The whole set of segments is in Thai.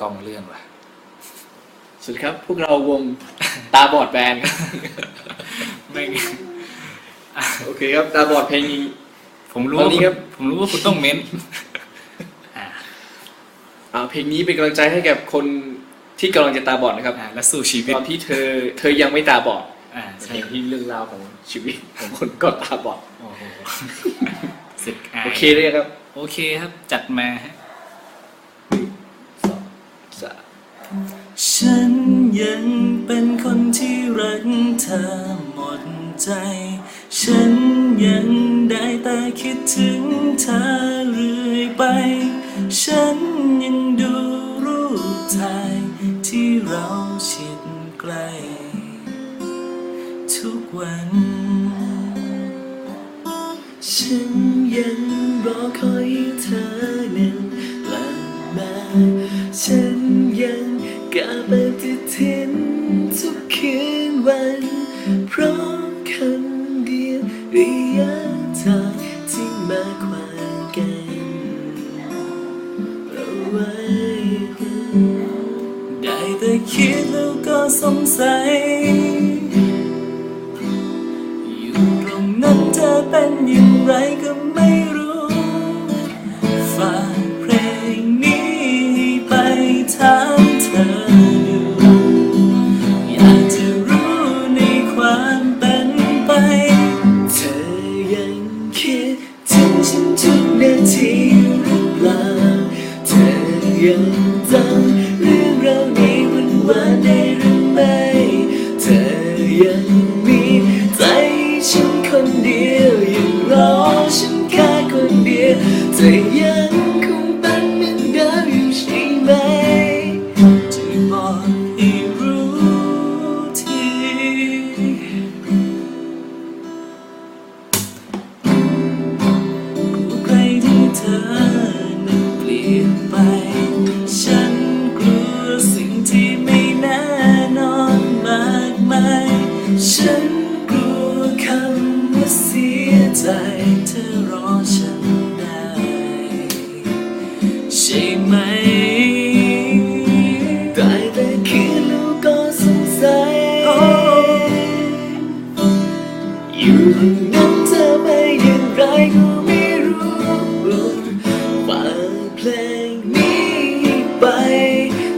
กล้องเลื่อนว่ะสวัสดีครับ พวกเราวงตาบอดแบนด์ครับไม่โอเคครับตาบอดเพลงนี้ ผมรู้ตอนว่านี้คุณครับ ผมรู้ว่าคุณต้องเม้นอ่าอ่าเพลงนี้เป็นกำลังใจให้กับคนที่กำลังจะตาบอดนะครับอ่าและสู้ชีวิตตอนที่เธอ เธอยังไม่ตาบอดอ่าเพใช่ลงที่เรื่องราวของชีวิตของคนก่อนตาบอดโอ้โหสึกอายโอเคเลยครับ โอเคครับจัดมาฮะสองสาม ฉันยังเป็นคนที่รักเธอหมดใจ ฉันยังได้แต่คิดถึงเธอเรื่อยไป ฉันยังดูรูปถ่ายที่เราชิดใกล้ทุกวัน ฉันยังรอคอยเธอนั้น ฉันยังกลับปฏิทินทุกคืนวันเพราะคำเดียวระยะทางที่มาขวากันเอาไว้ได้แต่คิดแล้วก็สงสัย ใจเธอรอฉันได้ ใช่ไหมได้แต่คิดแล้วก็สงสัยอยู่ตรงนั้นเธอไปอย่างไรก็ไม่รู้ฝากเพลงนี้ไป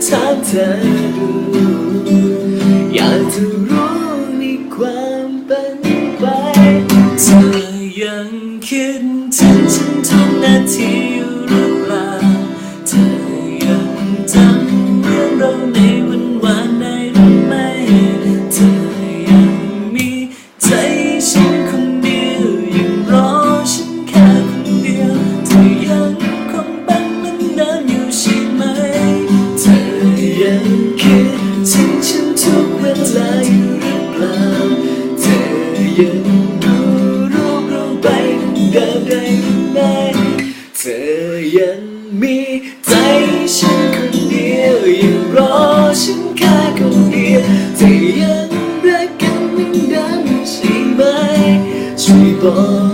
ถามเธอดูอยากจะ คิดถึงฉันทุกนาที ยังมีใจฉันคนเดียวยังรอฉันแค่คนเดียวเธอยังรักกันเหมือนเดิมใช่ไหมช่วยบอก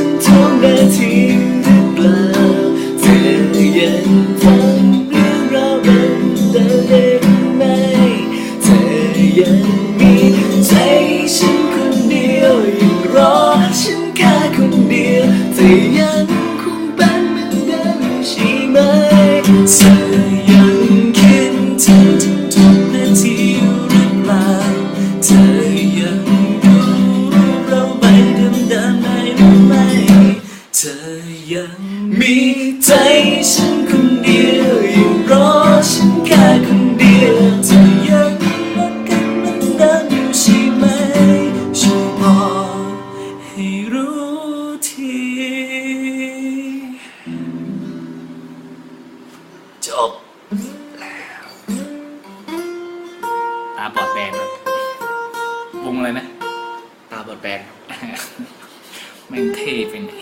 ฉันทุกนาที อยังมีใจฉันคนเดียวอยู่รอฉันแค่คนเดียวเธอยังรักกันมันดิมอยู่ใช่ไหมช่วยบอกให้รู้ทีจบแล้วตาบอดแบนครับวงอะไรนะ ตาบอดแบน แม่งเท่ไปไหน